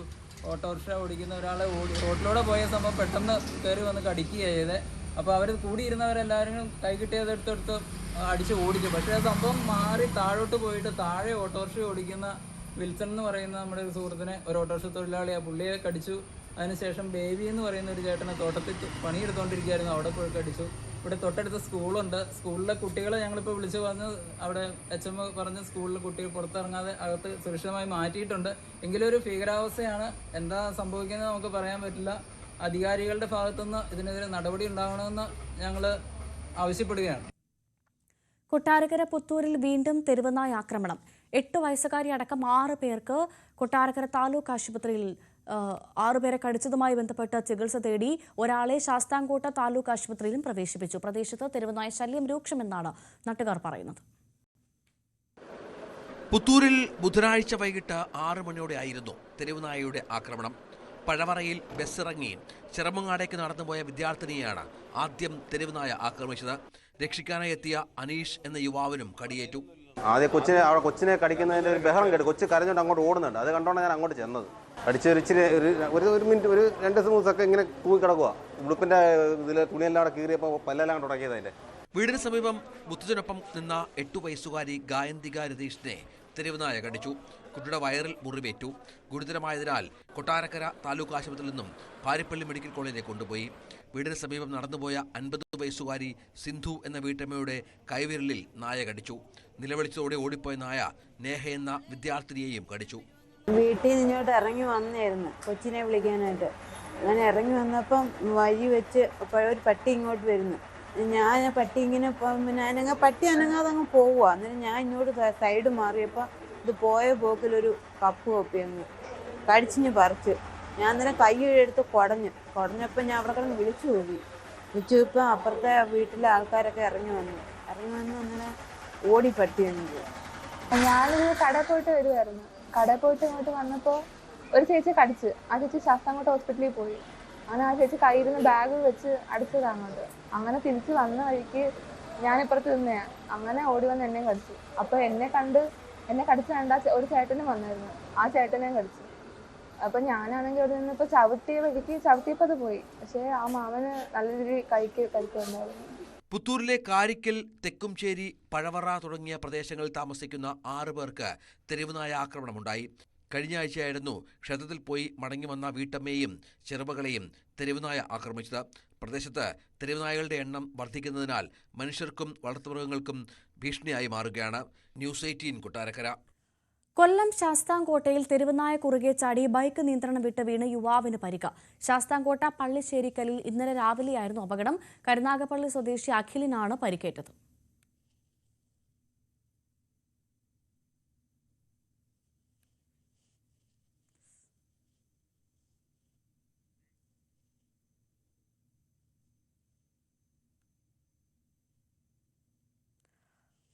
ഓട്ടോറിക്ഷ ഓടിക്കുന്ന ഒരാളെ ഓടി റോഡിലൂടെ പോയ സംഭവം പെട്ടെന്ന് കയറി വന്ന് കടിക്കുകയാണ് അപ്പോൾ അവർ കൂടിയിരുന്നവരെല്ലാവരും കൈ കിട്ടിയതെടുത്തെടുത്ത് അടിച്ച് ഓടിച്ചു. പക്ഷേ ആ സംഭവം മാറി താഴോട്ട് പോയിട്ട് താഴെ ഓട്ടോറിക്ഷ ഓടിക്കുന്ന വിൽസൺ എന്ന് പറയുന്ന നമ്മുടെ ഒരു സുഹൃത്തിനെ ഒരു ഓട്ടോറിക്ഷ തൊഴിലാളി ആ പുള്ളിയെ കടിച്ചു. അതിനുശേഷം ബേബി എന്ന് പറയുന്ന ഒരു ചേട്ടനെ തോട്ടത്തിൽ പണിയെടുത്തുകൊണ്ടിരിക്കുകയായിരുന്നു അവിടെ പോയി കടിച്ചു. ഇവിടെ തൊട്ടടുത്ത സ്കൂളുണ്ട്. സ്കൂളിലെ കുട്ടികളെ ഞങ്ങളിപ്പോൾ വിളിച്ചു പറഞ്ഞ് അവിടെ എച്ച് എം പറഞ്ഞ് സ്കൂളിലെ കുട്ടികൾ പുറത്തിറങ്ങാതെ അകത്ത് സുരക്ഷിതമായി മാറ്റിയിട്ടുണ്ട്. എങ്കിലും ഒരു ഭീകരാവസ്ഥയാണ് എന്താ സംഭവിക്കുന്നത് നമുക്ക് പറയാൻ പറ്റില്ല. അധികാരികളുടെ ഭാഗത്തുനിന്ന് ഇതിനെതിരെ നടപടി ഉണ്ടാവണമെന്ന് ഞങ്ങൾ ആവശ്യപ്പെടുകയാണ്. കൊട്ടാരക്കര പുത്തൂരിൽ വീണ്ടും തെരുവനായ ആക്രമണം. എട്ട് വയസ്സുകാരി അടക്കം ആറ് പേർക്ക് കൊട്ടാരക്കര താലൂക്ക് ആശുപത്രിയിൽ ആറുപേരെ കടിച്ചതുമായി ബന്ധപ്പെട്ട് ചികിത്സ തേടി ഒരാളെ ശാസ്താംകോട്ട താലൂക്ക് ആശുപത്രിയിലും പ്രവേശിപ്പിച്ചു. പ്രദേശത്ത് തെരുവുനായ ശല്യം രൂക്ഷമെന്നാണ് നാട്ടുകാർ പറയുന്നത്. പുത്തൂരിൽ ബുധനാഴ്ച വൈകിട്ട് ആറ് മണിയോടെ ആയിരുന്നു തെരുവുനായയുടെ ആക്രമണം. പഴവറയിൽ ബസ്സിറങ്ങി ചെറുമങ്ങാടേക്ക് നടന്നുപോയ വിദ്യാർത്ഥിനിയാണ് ആദ്യം തെരുവുനായ ആക്രമിച്ചത്. രക്ഷിക്കാനായി എത്തിയ അനീഷ് എന്ന യുവാവിനും കടിയേറ്റു. ആദ്യം കൊച്ചിനെ അവിടെ കൊച്ചിനെ കടിക്കുന്നതിന്റെ ഒരു ബഹളം കേട്ടു. കൊച്ചു കരഞ്ഞോണ്ട് അങ്ങോട്ട് ഓടുന്നുണ്ട്. അത് കണ്ടോണ്ട് ഞാൻ അങ്ങോട്ട് ചെന്നത്. അടിച്ച് ഒരു ഇച്ചിരി ഒരു ഒരു ഒരു മിനിറ്റ് ഒരു രണ്ട് ദിവസമൊക്കെ ഇങ്ങനെ തൂങ്ങി കിടക്കുക ഉടുപ്പിന്റെ ഇതിൽ തുണിയെല്ലാം അവിടെ കീറിയപ്പോൾ പല്ലെല്ലാം അങ്ങോട്ട് അതിന്റെ വീടിന് സമീപം മുത്തച്ഛനൊപ്പം നിന്ന എട്ടു വയസ്സുകാരി ഗായന്തിക രതീഷിനെ തെരുവ് നായക കടിച്ചു കുട്ടിയുടെ വയറിൽ മുറിവേറ്റു. ഗുരുതരമായതിനാൽ കൊട്ടാരക്കര താലൂക്ക് ആശുപത്രിയിൽ നിന്നും പാരിപ്പള്ളി മെഡിക്കൽ കോളേജിലേക്ക് കൊണ്ടുപോയി. വീടിന് സമീപം നടന്നുപോയ അൻപത് വയസ്സുകാരി സിന്ധു എന്ന വീട്ടമ്മയുടെ കൈവിരലിൽ നായ കടിച്ചു നിലവിളിച്ചതോടെ ഓടിപ്പോയ നായ നേഹ എന്ന വിദ്യാർത്ഥിനിയെയും കടിച്ചു വീട്ടിൽ നിന്ന് ഇങ്ങോട്ട് ഇറങ്ങി വന്നായിരുന്നു കൊച്ചിനെ വിളിക്കാനായിട്ട്. അങ്ങനെ ഇറങ്ങി വന്നപ്പം വഴി വെച്ച് ഒരു പട്ടി ഇങ്ങോട്ട് വരുന്നു. ഞാൻ പട്ടി ഇങ്ങനെ പിന്നെ അനങ്ങ പട്ടി അനങ്ങാതെ അങ്ങ് പോവുക അന്നേരം ഞാൻ ഇങ്ങോട്ട് സൈഡ് മാറിയപ്പോൾ ഇത് പോയ പോക്കിലൊരു കപ്പ് കോപ്പി അങ്ങ് കടിച്ചിഞ്ഞ് പറിച്ച്. ഞാൻ അന്നേരം കൈ എടുത്ത് കുടഞ്ഞു. കുടഞ്ഞപ്പോൾ ഞാൻ അവിടെ കിടന്ന് വിളിച്ചു പോയി വിളിച്ചു ഇപ്പം അപ്പുറത്തെ വീട്ടിലെ ആൾക്കാരൊക്കെ ഇറങ്ങി വന്നു. ഇറങ്ങി വന്ന് അങ്ങനെ ഓടി പട്ടി വന്നു. ഞാനിന്ന് കടയിൽ പോയിട്ട് വരുമായിരുന്നു കടയിൽ പോയിട്ട് ഇങ്ങോട്ട് വന്നപ്പോൾ ഒരു ചേച്ചി കടിച്ച്. ആ ചേച്ചി അങ്ങോട്ട് ഹോസ്പിറ്റലിൽ പോയി. അങ്ങനെ ആ ചേച്ചി കയ്യിരുന്ന് ബാഗ് വെച്ച് അടിച്ചത് അങ്ങോട്ട് അങ്ങനെ തിരിച്ച് വന്ന വഴിക്ക് ഞാൻ ഇപ്പുറത്ത് നിന്നയാ. അങ്ങനെ ഓടി വന്ന് എന്നെയും കടിച്ചു. അപ്പോൾ എന്നെ കണ്ട് എന്നെ കടിച്ച കണ്ട ഒരു ചേട്ടനും വന്നായിരുന്നു. ആ ചേട്ടനെയും കടിച്ചു. അപ്പൊ ഞാനാണെങ്കിൽ അവിടെ നിന്നിപ്പോ ചവിട്ടിയ വഴിക്ക് ചവിട്ടിയപ്പോ അത് പോയി. പക്ഷേ ആ മാമന് നല്ല രീതിയിൽ കൈക്ക് കൈക്കുണ്ടായിരുന്നു പുത്തൂരിലെ കാരിക്കൽ തെക്കുംചേരി പഴവറ തുടങ്ങിയ പ്രദേശങ്ങളിൽ താമസിക്കുന്ന ആറു പേർക്ക് തെരുവുനായ ആക്രമണമുണ്ടായി. കഴിഞ്ഞ ആഴ്ചയായിരുന്നു ക്ഷേത്രത്തിൽ പോയി മടങ്ങി വന്ന വീട്ടമ്മയെയും ചെറുമകളെയും തെരുവുനായ ആക്രമിച്ചത്. പ്രദേശത്ത് തെരുവുനായകളുടെ എണ്ണം വർദ്ധിക്കുന്നതിനാൽ മനുഷ്യർക്കും വളർത്തുമൃഗങ്ങൾക്കും ഭീഷണിയായി മാറുകയാണ്. News eighteen Kottarakkara. കൊല്ലം ശാസ്താംകോട്ടയിൽ തെരുവുനായ കുറുകെ ചാടി ബൈക്ക് നിയന്ത്രണം വിട്ട് വീണ് യുവാവിന് പരിക ശാസ്താംകോട്ട പള്ളിശ്ശേരിക്കലിൽ ഇന്നലെ രാവിലെയായിരുന്നു അപകടം. കരുനാഗപ്പള്ളി സ്വദേശി അഖിലിനാണ് പരിക്കേറ്റത്.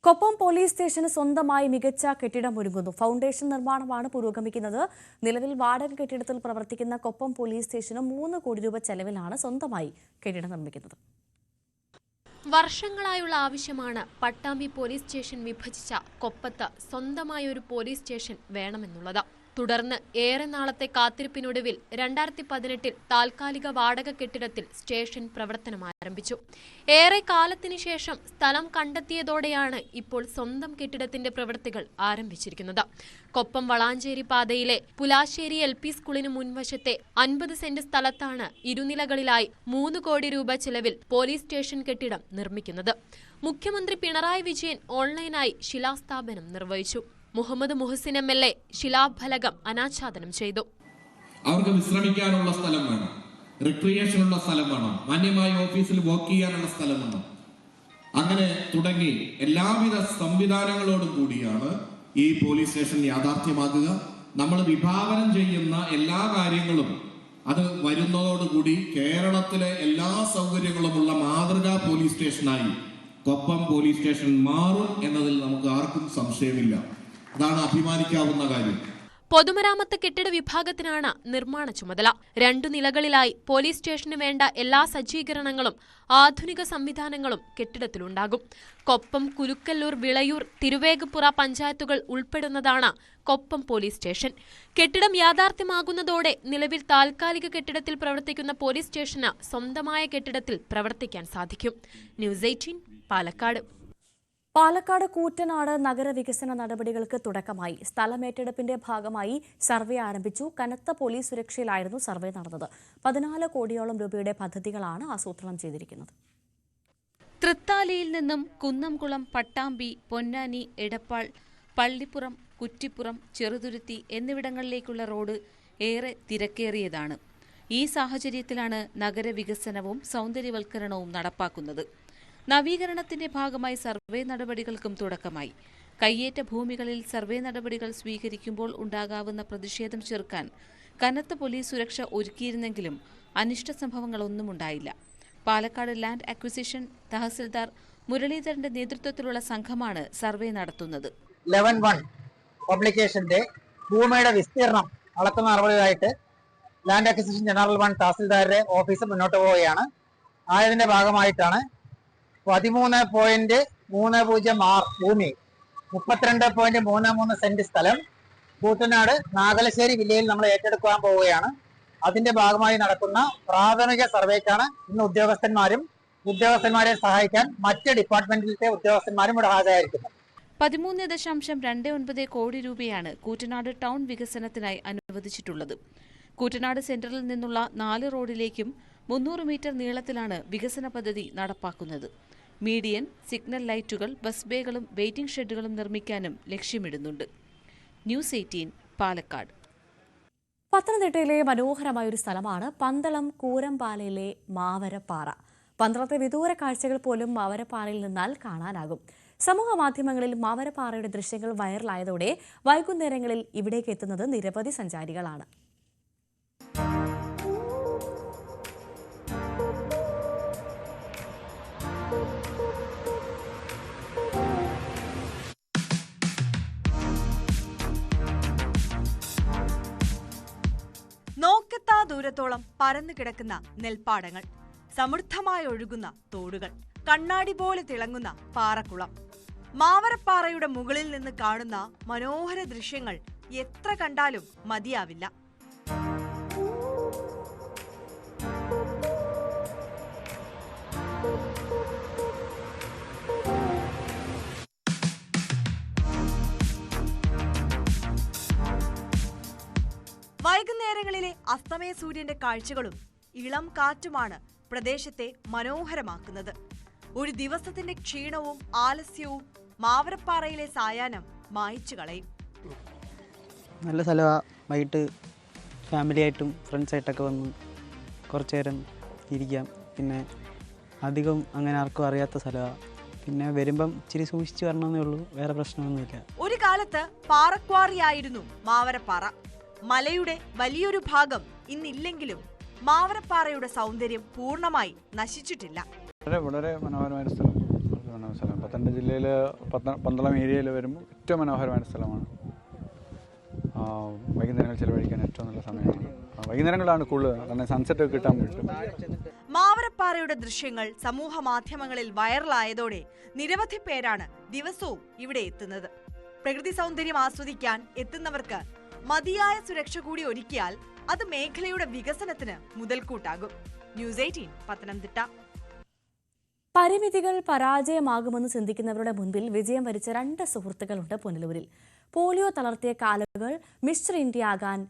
കൊപ്പം പോലീസ് സ്റ്റേഷന് സ്വന്തമായി മികച്ച കെട്ടിടം ഒരുങ്ങുന്നു. ഫൗണ്ടേഷൻ നിർമ്മാണമാണ് പുരോഗമിക്കുന്നത്. നിലവിൽ വാടക കെട്ടിടത്തിൽ പ്രവർത്തിക്കുന്ന കൊപ്പം പോലീസ് സ്റ്റേഷന് മൂന്ന് കോടി രൂപ ചെലവിലാണ് സ്വന്തമായി കെട്ടിടം നിർമ്മിക്കുന്നത്. വർഷങ്ങളായുള്ള ആവശ്യമാണ് പട്ടാമ്പി പോലീസ് സ്റ്റേഷൻ വിഭജിച്ച കൊപ്പത്ത് സ്വന്തമായ ഒരു പോലീസ് സ്റ്റേഷൻ വേണമെന്നുള്ളത്. തുടർന്ന് ഏറെ നാളത്തെ കാത്തിരിപ്പിനൊടുവിൽ രണ്ടായിരത്തി പതിനെട്ടിൽ താൽക്കാലിക വാടക കെട്ടിടത്തിൽ സ്റ്റേഷൻ പ്രവർത്തനം ആരംഭിച്ചു. ഏറെ കാലത്തിന് ശേഷം സ്ഥലം കണ്ടെത്തിയതോടെയാണ് ഇപ്പോൾ സ്വന്തം കെട്ടിടത്തിന്റെ പ്രവൃത്തികൾ ആരംഭിച്ചിരിക്കുന്നത്. കൊപ്പം വളാഞ്ചേരി പാതയിലെ പുലാശ്ശേരി എൽ പി സ്കൂളിന് മുൻവശത്തെ അൻപത് സെന്റ് സ്ഥലത്താണ് ഇരുനിലകളിലായി മൂന്ന് കോടി രൂപ ചെലവിൽ പോലീസ് സ്റ്റേഷൻ കെട്ടിടം നിർമ്മിക്കുന്നത്. മുഖ്യമന്ത്രി പിണറായി വിജയൻ ഓൺലൈനായി ശിലാസ്ഥാപനം നിർവഹിച്ചു. Muhammad Muhsin M L A ശിലാഫലകം അനാച്ഛാദനം ചെയ്തു. അവർക്ക് വിശ്രമിക്കാനുള്ള സ്ഥലം വേണം. റിക്രിയേഷനുള്ള സ്ഥലം വേണം. മാന്യമായ ഓഫീസിൽ വർക്ക് ചെയ്യാനുള്ള സ്ഥലം വേണം. അങ്ങനെ തുടങ്ങി എല്ലാവിധ സംവിധാനങ്ങളോടും കൂടിയാണ് ഈ പോലീസ് സ്റ്റേഷൻ യാഥാർത്ഥ്യമാക്കുക. നമ്മൾ വിഭാവനം ചെയ്യുന്ന എല്ലാ കാര്യങ്ങളും അത് വരുന്നതോടുകൂടി കേരളത്തിലെ എല്ലാ സൗകര്യങ്ങളുമുള്ള മാതൃകാ പോലീസ് സ്റ്റേഷനായി കൊപ്പം പോലീസ് സ്റ്റേഷൻ മാറും എന്നതിൽ നമുക്ക് ആർക്കും സംശയമില്ല. അതാണ് അഭിമാനിക്കാവുന്ന കാര്യം. പൊതുമരാമത്ത് കെട്ടിട വിഭാഗത്തിനാണ് നിർമ്മാണ ചുമതല. രണ്ടു നിലകളിലായി പോലീസ് സ്റ്റേഷന് വേണ്ട എല്ലാ സജ്ജീകരണങ്ങളും ആധുനിക സംവിധാനങ്ങളും കെട്ടിടത്തിലുണ്ടാകും. കൊപ്പം കുലുക്കല്ലൂർ വിളയൂർ തിരുവേഗപ്പുറ പഞ്ചായത്തുകൾ ഉൾപ്പെടുന്നതാണ് കൊപ്പം പോലീസ് സ്റ്റേഷൻ. കെട്ടിടം യാഥാർത്ഥ്യമാകുന്നതോടെ നിലവിൽ താൽക്കാലിക കെട്ടിടത്തിൽ പ്രവർത്തിക്കുന്ന പോലീസ് സ്റ്റേഷന് സ്വന്തമായ കെട്ടിടത്തിൽ പ്രവർത്തിക്കാൻ സാധിക്കും. News eighteen Palakkad. Palakkad Koottanad നഗരവികസന നടപടികൾക്ക് തുടക്കമായി. സ്ഥലമേറ്റെടുപ്പിന്റെ ഭാഗമായി സർവേ ആരംഭിച്ചു. കനത്ത പോലീസ് സുരക്ഷയിലായിരുന്നു സർവേ നടന്നത്. പതിനാല് കോടിയോളം രൂപയുടെ പദ്ധതികളാണ് ആസൂത്രണം ചെയ്തിരിക്കുന്നത്. തൃത്താലയിൽ നിന്നും കുന്നംകുളം പട്ടാമ്പി പൊന്നാനി എടപ്പാൾ പള്ളിപ്പുറം കുറ്റിപ്പുറം ചെറുതുരുത്തി എന്നിവിടങ്ങളിലേക്കുള്ള റോഡ് ഏറെ തിരക്കേറിയതാണ്. ഈ സാഹചര്യത്തിലാണ് നഗരവികസനവും സൗന്ദര്യവൽക്കരണവും നടപ്പാക്കുന്നത്. നവീകരണത്തിന്റെ ഭാഗമായി സർവേ നടപടികൾക്കും തുടക്കമായി. കയ്യേറ്റ ഭൂമികളിൽ സർവേ നടപടികൾ സ്വീകരിക്കുമ്പോൾ ഉണ്ടാകാവുന്ന പ്രതിഷേധം ചെറുക്കാൻ കനത്ത പോലീസ് സുരക്ഷ ഒരുക്കിയിരുന്നെങ്കിലും അനിഷ്ട സംഭവങ്ങളൊന്നും ഉണ്ടായില്ല പാലക്കാട് ലാൻഡ് അക്വിസിഷൻ തഹസിൽദാർ മുരളീധരന്റെ നേതൃത്വത്തിലുള്ള സംഘമാണ് സർവേ നടത്തുന്നത്. ലെവൻ വൺ പബ്ലിക്കേഷന്റെ ഭൂമിയുടെ വിസ്തീർണം അളക്കുന്ന നടപടികളായിട്ട് ലാൻഡ് അക്വിസിഷൻ ജനറൽ വൺ തഹസിൽദാരുടെ ഓഫീസ് മുന്നോട്ട് പോവുകയാണ്. ആയതിന്റെ ഭാഗമായിട്ടാണ് പതിമൂന്ന് പോയിന്റ് മൂന്ന് പൂജ്യം ആറ് ഭൂമി. മുപ്പത്തിരണ്ട് പോയിന്റ് മൂന്ന് മൂന്ന് സെന്റ് സ്ഥലം. കൂട്ടനാട് നാഗലശ്ശേരി വില്ലയിൽ നമ്മൾ ഏറ്റെടുക്കാൻ പോവുകയാണ്. അതിന്റെ ഭാഗമായി നടക്കുന്ന പ്രാഥമിക സർവേക്കാണ് ഇന്ന് ഉദ്യോഗസ്ഥന്മാരും ഉദ്യോഗസ്ഥന്മാരെ സഹായിക്കാൻ മറ്റ് ഡിപ്പാർട്ട്മെന്റിലത്തെ ഉദ്യോഗസ്ഥന്മാരും ഇവിടെ ഹാജരായിരിക്കുന്നത്. പതിമൂന്ന് ദശാംശം രണ്ട് ഒൻപത് കോടി രൂപയാണ് കൂറ്റനാട് ടൗൺ വികസനത്തിനായി അനുവദിച്ചിട്ടുള്ളത്. കൂറ്റനാട് സെന്ററിൽ നിന്നുള്ള നാല് റോഡിലേക്കും മുന്നൂറ് മീറ്റർ നീളത്തിലാണ് വികസന പദ്ധതി നടപ്പാക്കുന്നത്. മീഡിയൻ സിഗ്നൽ ലൈറ്റുകൾ ബസ് ബേകളും വെയിറ്റിംഗ് ഷെഡുകളും നിർമ്മിക്കാനും ലക്ഷ്യമിടുന്നുണ്ട്. News eighteen Palakkad. പത്തനംതിട്ടയിലെ മനോഹരമായ ഒരു സ്ഥലമാണ് പന്തളം കൂരമ്പാലയിലെ മാവരപ്പാറ. പന്തളത്തെ വിദൂര കാഴ്ചകൾ പോലും മാവരപ്പാറയിൽ നിന്നാൽ കാണാനാകും. സമൂഹ മാധ്യമങ്ങളിൽ മാവരപ്പാറയുടെ ദൃശ്യങ്ങൾ വൈറലായതോടെ വൈകുന്നേരങ്ങളിൽ ഇവിടേക്ക് എത്തുന്നത് നിരവധി സഞ്ചാരികളാണ്. ദൂരത്തോളം പരന്നു കിടക്കുന്ന നെൽപ്പാടങ്ങൾ സമൃദ്ധമായി ഒഴുകുന്ന തോടുകൾ കണ്ണാടി പോലെ തിളങ്ങുന്ന പാറക്കുളം. മാവരപ്പാറയുടെ മുകളിൽ നിന്ന് കാണുന്ന മനോഹര ദൃശ്യങ്ങൾ എത്ര കണ്ടാലും മതിയാവില്ല. വൈകുന്നേരങ്ങളിലെ അസ്തമയ സൂര്യന്റെ കാഴ്ചകളും ഇളം കാറ്റുമാണ് പ്രദേശത്തെ മനോഹരമാക്കുന്നത്. ഒരു ദിവസത്തിന്റെ ക്ഷീണവും ആലസ്യവും മാവരപ്പാറയിലെ സായാഹ്നം മായച്ചു കളയും. നല്ല സ്ഥലമാണ് വൈകിട്ട് ഫാമിലിയായിട്ടും ഫ്രണ്ട്സായിട്ടൊക്കെ വന്ന് കുറച്ചു നേരം ഇരിക്കാം. പിന്നെ അധികം അങ്ങനെ ആർക്കും അറിയാത്ത സ്ഥലമാണ് പിന്നെ വരുമ്പം ഇച്ചിരി സൂക്ഷിച്ചു വരണമെന്നേ ഉള്ളൂ. വേറെ പ്രശ്നമൊന്നുമില്ല. ഒരു കാലത്ത് പാറക്വാറിയായിരുന്നു മാവരപ്പാറ. മലയുടെ വലിയൊരു ഭാഗം ഇന്നില്ലെങ്കിലും മാവരപ്പാറയുടെ സൗന്ദര്യം പൂർണമായി നശിച്ചിട്ടില്ല. വളരെ വളരെ മനോഹരമായ സ്ഥലം. സ്ഥലം. പത്തനംതിട്ട ജില്ലയിൽ പന്തളം ഏരിയയിൽ വരുമ്പോൾ ഏറ്റവും മനോഹരമായ സ്ഥലമാണ്. വൈകുന്നേരങ്ങൾ ചിലവഴിക്കാൻ ഏറ്റവും നല്ല സമയമാണ് വൈകുന്നേരങ്ങളാണ് കൂടുതൽ. കാരണം സൺസെറ്റ് ഒക്കെ കിട്ടാൻ പറ്റും മാവരപ്പാറയുടെ ദൃശ്യങ്ങൾ സമൂഹ മാധ്യമങ്ങളിൽ വൈറലായതോടെ നിരവധി പേരാണ് ദിവസവും ഇവിടെ എത്തുന്നത്. പ്രകൃതി സൗന്ദര്യം ആസ്വദിക്കാൻ എത്തുന്നവർക്ക് മതിയായ സുരക്ഷ കൂടി ഒരുക്കിയാൽ അത് മേഖലയുടെ വികസനത്തിന് മുതൽക്കൂട്ടാകും. News eighteen Pathanamthitta. പരിമിതികൾ പരാജയമാകുമെന്ന് ചിന്തിക്കുന്നവരുടെ മുൻപിൽ വിജയം വരിച്ച രണ്ട് സുഹൃത്തുക്കളുണ്ട് പുനലൂരിൽ. പോളിയോ തളർത്തിയ കാലുകൾ മിസ്റ്റർ ഇന്ത്യ ആകാൻ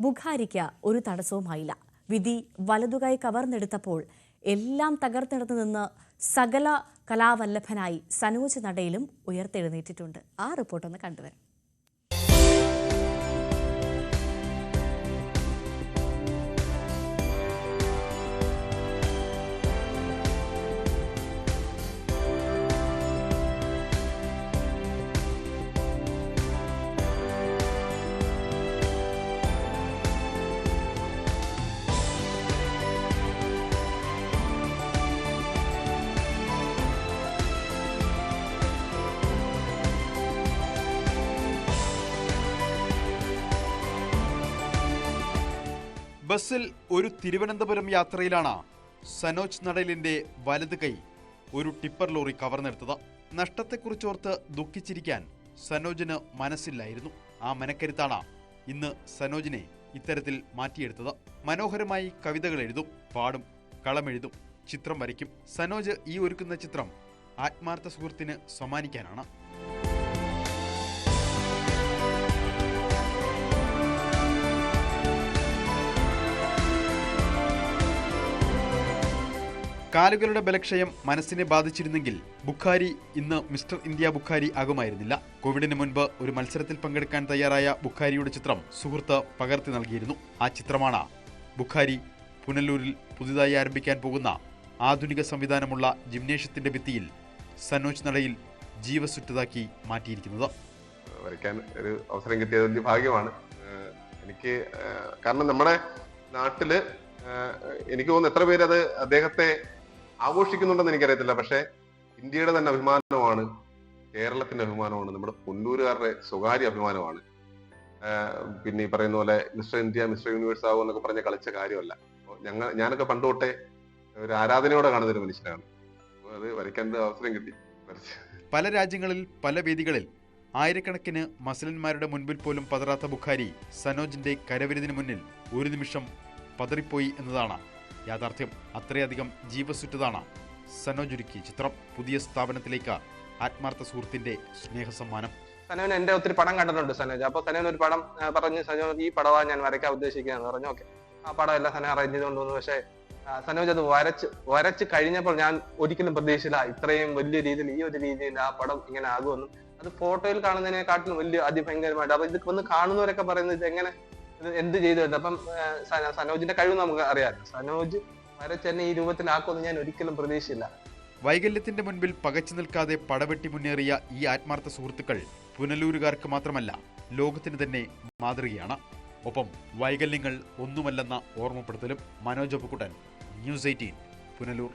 ബുഖാരിക്ക് ഒരു തടസ്സവുമായില്ല. വിധി വലതുകൈ കവർന്നെടുത്തപ്പോൾ എല്ലാം തകർത്തെടുത്തു നിന്ന് സകല കലാവല്ലഭനായി സനോജ് നടയിലും ഉയർത്തെഴുന്നേറ്റിട്ടുണ്ട്. ആ റിപ്പോർട്ടൊന്ന് കണ്ടുവരാം. ബസ്സിൽ ഒരു തിരുവനന്തപുരം യാത്രയിലാണ് സനോജ് നടലിന്റെ വലത് കൈ ഒരു ടിപ്പർ ലോറി കവർന്നെടുത്തത്. നഷ്ടത്തെക്കുറിച്ചോർത്ത് ദുഃഖിച്ചിരിക്കാൻ സനോജിന് മനസ്സില്ലായിരുന്നു. ആ മനക്കരുത്താണ് ഇന്ന് സനോജിനെ ഇത്തരത്തിൽ മാറ്റിയെടുത്തത്. മനോഹരമായി കവിതകൾ എഴുതും പാടും കളമെഴുതും ചിത്രം വരയ്ക്കും. സനോജ് ഈ ഒരുക്കുന്ന ചിത്രം ആത്മാർത്ഥ സുഹൃത്തിന് സമ്മാനിക്കാനാണ്. കാലുകളുടെ ബലക്ഷയം മനസ്സിനെ ബാധിച്ചിരുന്നെങ്കിൽ ബുഖാരി ഇന്ന് മിസ്റ്റർ ഇന്ത്യ ബുഖാരി ആകുമായിരുന്നില്ല. കോവിഡിന് മുൻപ് ഒരു മത്സരത്തിൽ പങ്കെടുക്കാൻ തയ്യാറായ ബുഖാരിയുടെ ചിത്രം സുഹൃത്ത് പകർത്തി നൽകിയിരുന്നു. ആ ചിത്രമാണ് ബുഖാരി പുനലൂരിൽ പുതുതായി ആരംഭിക്കാൻ പോകുന്ന ആധുനിക സംവിധാനമുള്ള ജിംനേഷ്യത്തിന്റെ ഭിത്തിയിൽ സനോജ് നടയിൽ ജീവസുറ്റതാക്കി മാറ്റിയിരിക്കുന്നത്. വരയ്ക്കാൻ ഒരു അവസരം കിട്ടിയത് വലിയ ഭാഗ്യമാണ്. എനിക്ക് കാരണം നമ്മുടെ നാട്ടിൽ എനിക്ക് തോന്നുന്നു എത്ര പേര് അത് അദ്ദേഹത്തെ ആഘോഷിക്കുന്നുണ്ടെന്ന് എനിക്കറിയത്തില്ല. പക്ഷെ ഇന്ത്യയുടെ തന്നെ അഭിമാനമാണ് കേരളത്തിന്റെ അഭിമാനമാണ് നമ്മുടെ പൊന്നൂരുകാരുടെ സ്വകാര്യ അഭിമാനമാണ്. പിന്നെ ഈ പറയുന്ന പോലെ മിസ്റ്റർ ഇന്ത്യ മിസ്റ്റർ യൂണിവേഴ്സ് ആകും എന്നൊക്കെ പറഞ്ഞ കളിച്ച കാര്യമല്ല. ഞങ്ങൾ ഞാനൊക്കെ പണ്ട് തൊട്ടേ ഒരു ആരാധനയോടെ കാണുന്ന ഒരു മനുഷ്യനാണ്. അത് വരയ്ക്കാൻ അവസരം കിട്ടി. പല രാജ്യങ്ങളിൽ പല വേദികളിൽ ആയിരക്കണക്കിന് മസലന്മാരുടെ മുൻപിൽ പോലും പതറാത്ത ബുഖാരി സനോജിന്റെ കരവിരുതിന് മുന്നിൽ ഒരു നിമിഷം പതറിപ്പോയി എന്നതാണ് യാഥാർത്ഥ്യം അത്രയധികം ജീവസുറ്റതാണ് സനോജുരുക്കി ചിത്രം. പുതിയ സ്ഥാപനത്തിലേക്ക് ആത്മാർത്ഥ സുഹൃത്തിന്റെ സ്നേഹസമ്മാനം. സനോൻ എന്റെ ഒത്തിരി പടം കണ്ടിട്ടുണ്ട് സനോജ്. അപ്പൊ സനോൻ ഒരു പടം പറഞ്ഞ് സനോജ് ഈ പടമാണ് ഞാൻ വരയ്ക്കാൻ ഉദ്ദേശിക്കുകയെന്ന് പറഞ്ഞു. ഓക്കെ. ആ പടം എല്ലാം സനോ അറേഞ്ച് ചെയ്തുകൊണ്ട് വന്നു. പക്ഷേ സനോജ് അത് വരച്ച് വരച്ച് കഴിഞ്ഞപ്പോൾ ഞാൻ ഒരിക്കലും പ്രതീക്ഷിച്ചില്ല. ഇത്രയും വലിയ രീതിയിൽ ഈ ഒരു രീതിയിൽ ആ പടം ഇങ്ങനെ ആകുമെന്നും. അത് ഫോട്ടോയിൽ കാണുന്നതിനെക്കാട്ടിലും വലിയ അതിഭയങ്കരമായിട്ട്. അപ്പൊ ഇത് വന്ന് കാണുന്നവരൊക്കെ പറയുന്നത് ഇത് എങ്ങനെ എന്ത് ചെയ്തു. അപ്പം സനോജിന്റെ കഴിവ് നമുക്ക് അറിയാമല്ലോ സനോജ് വരച്ചെന്നെ ഈ രൂപത്തിലാക്കുമെന്ന് ഞാൻ ഒരിക്കലും പ്രതീക്ഷയില്ല വൈകല്യത്തിന്റെ മുൻപിൽ പകച്ചു നിൽക്കാതെ പടവെട്ടി മുന്നേറിയ ഈ ആത്മാർത്ഥ സുഹൃത്തുക്കൾ പുനലൂരുകാർക്ക് മാത്രമല്ല ലോകത്തിന് തന്നെ മാതൃകയാണ്. ഒപ്പം വൈകല്യങ്ങൾ ഒന്നുമല്ലെന്ന ഓർമ്മപ്പെടുത്തലും മനോജ് അപ്പുക്കുട്ടൻ ന്യൂസ് എയ്റ്റീൻ പുനലൂർ.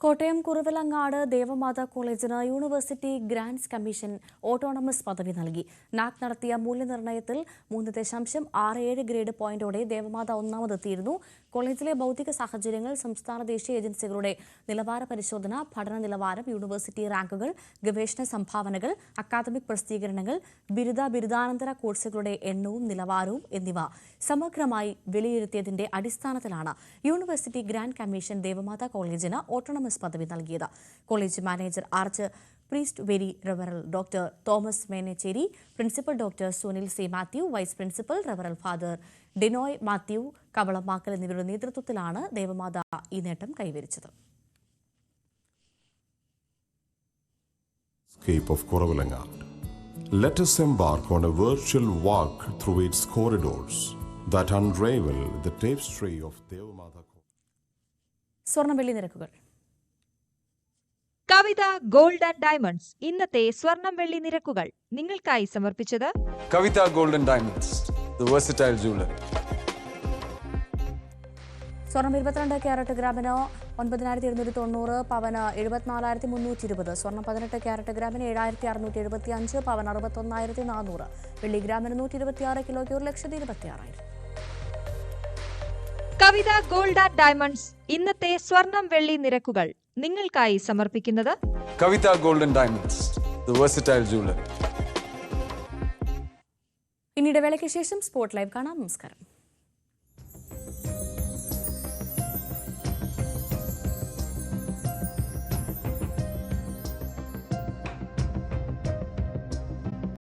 കോട്ടയം കുറുവിലങ്ങാട് ദേവമാതാ കോളേജിന് യൂണിവേഴ്സിറ്റി ഗ്രാന്റ്സ് കമ്മീഷൻ ഓട്ടോണമസ് പദവി നൽകി. നാക് നടത്തിയ മൂല്യനിർണയത്തിൽ മൂന്ന് ദശാംശം ആറ് ഏഴ് ഗ്രേഡ് പോയിന്റോടെ ദേവമാത ഒന്നാമതെത്തിയിരുന്നു. കോളേജിലെ ഭൗതിക സാഹചര്യങ്ങൾ സംസ്ഥാന ദേശീയ ഏജൻസികളുടെ നിലവാര പരിശോധന പഠന നിലവാരം യൂണിവേഴ്സിറ്റി റാങ്കുകൾ ഗവേഷണ സംഭാവനകൾ അക്കാദമിക് പ്രസിദ്ധീകരണങ്ങൾ ബിരുദ ബിരുദാനന്തര കോഴ്സുകളുടെ എണ്ണവും നിലവാരവും എന്നിവ സമഗ്രമായി വിലയിരുത്തിയതിന്റെ അടിസ്ഥാനത്തിലാണ് യൂണിവേഴ്സിറ്റി ഗ്രാന്റ് കമ്മീഷൻ ദേവമാതാ കോളേജിന് ഓട്ടോണമസ് പദവി നൽകിയത് college manager arch priest very റവറൽ doctor Thomas മേനച്ചേരി principal doctor Sunil C Mathew vice principal റവറൽ father Dinoy Mathew Kavalamakkal എന്നിവരുടെ നേതൃത്വത്തിലാണ് ദേവമാത ഈ നേട്ടം കൈവരിച്ചത് of Koravalangad. Let us embark on a virtual walk through its corridors that unravel the tapestry of Devamata. സ്വർണവെള്ളി നിരക്കുകൾ കവിത ഗോൾഡ് ആൻഡ് ഡയമണ്ട്സ്. ഇന്നത്തെ സ്വർണം വെള്ളി നിരക്കുകൾ. നിങ്ങൾക്കായി സമർപ്പിച്ചത് Kavitha gold and diamonds versatile സ്വർണം ഇരുപത്തിരണ്ട് ക്യാരറ്റ് ഗ്രാമിന് ഒൻപതിനായിരത്തി ഇരുന്നൂറ്റി തൊണ്ണൂറ് പവന് എഴുപത്തിനാലായിരത്തി മുന്നൂറ്റി ഇരുപത് സ്വർണം പതിനെട്ട് ക്യാരറ്റ് ഗ്രാമിന് ഏഴായിരത്തി അറുന്നൂറ്റി എഴുപത്തി അഞ്ച് പവൻ അറുപത്തൊന്നായിരത്തി നാനൂറ് വെള്ളി ഗ്രാമിന് നൂറ്റി ഇരുപത്തിയാറ് കിലോയ്ക്ക് ഒരു ലക്ഷത്തി ഇരുപത്തി ആറായിരം കവിത ഗോൾഡ് ആൻഡ് ഡയമണ്ട്സ്. ഇന്നത്തെ സ്വർണം വെള്ളി നിരക്കുകൾ. നിങ്ങൾക്കായി സമർപ്പിക്കുന്നത് Kavitha golden diamonds Diamonds, versatile പിന്നീട് ഇനി ശേഷം സ്പോട്ട് ലൈവ് കാണാം. നമസ്കാരം.